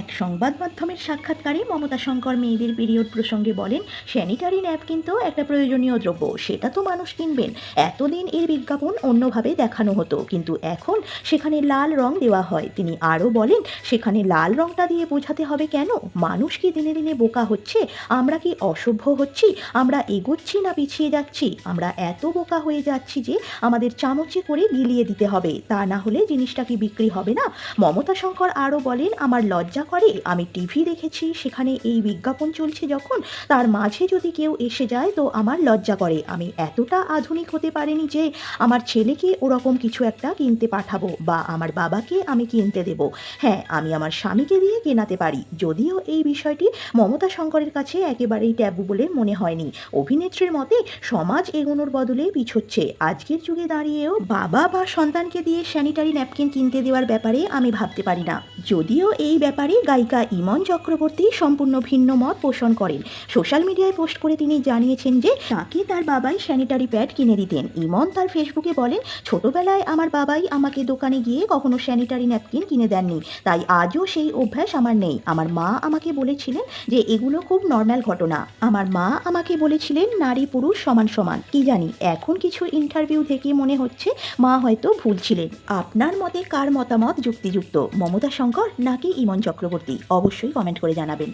এক সংবাদ মাধ্যমের সাক্ষাৎকারে মমতা শঙ্কর মেয়েদের পিরিয়ড প্রসঙ্গে বলেন স্যানিটারি ন্যাপকিন তো একটা প্রয়োজনীয় দ্রব্য, সেটা তো মানুষ কিনবেন। এতদিন এর বিজ্ঞাপন অন্যভাবে দেখানো হতো, কিন্তু এখন সেখানে লাল রং দেওয়া হয়। তিনি আরও বলেন, সেখানে লাল রংটা দিয়ে বোঝাতে হবে কেন? মানুষ কি দিনে দিনে বোকা হচ্ছে? আমরা কি অসভ্য হচ্ছি? আমরা এগোচ্ছি না পিছিয়ে যাচ্ছি? আমরা এত বোকা হয়ে যাচ্ছি যে আমাদের চামচে করে গিলিয়ে দিতে হবে। তা না হলে জিনিসটা কি বিক্রি হবে না? মমতা শঙ্কর আরও বলেন, আমার লজ্জা করে, আমি টিভি দেখেছি, সেখানে এই বিজ্ঞাপন চলছে যখন, তার মাঝে যদি কেউ এসে যায়, তো আমার লজ্জা করে। আমি এতটা আধুনিক হতে পারিনি যে, আমার ছেলেকে ওরকম কিছু একটা কিনতে পাঠাবো, বা আমার বাবাকে আমি কিনতে দেব। হ্যাঁ আমি আমার স্বামীকে দিয়ে কেনাতে পারি। যদিও এই বিষয়টি মমতা শঙ্করের কাছে একেবারেই ট্যাবু বলে মনে হয়নি। অভিনেত্রীর মতে, সমাজ এগোনোর বদলে পিছোচ্ছে। আজকের যুগে দাঁড়িয়েও বাবা বা সন্তানকে দিয়ে স্যানিটারি ন্যাপকিন কিনতে দেওয়ার ব্যাপারে আমি ভাবতে পারি না। যদিও এই ব্যাপারে গায়িকা ইমন চক্রবর্তী সম্পূর্ণ ভিন্ন মত পোষণ করেন। সোশ্যাল মিডিয়ায় পোস্ট করে তিনি জানিয়েছেন যে তাকে তার বাবাই স্যানিটারি প্যাড কিনে দিতেন? ইমন তার ফেসবুকে বলেন, ছোটবেলায় আমার বাবাই আমাকে দোকানে গিয়ে কখনো স্যানিটারি ন্যাপকিন কিনে দেননি, তাই আজও সেই অভ্যাস আমার নেই। আমার মা আমাকে বলেছিলেন যে, এগুলো খুব নর্মাল ঘটনা। আমার মা আমাকে বলেছিলেন, নারী পুরুষ সমান সমান। কি জানি, এখন কিছু ইন্টারভিউ থেকে মনে হচ্ছে মা হয়তো ভুল ছিলেন। আপনার মতে কার মতামত যুক্তিযুক্ত? মমতা শঙ্কর নাকি ইমন চক্রবর্তী অবশ্যই কমেন্ট করে জানাবেন।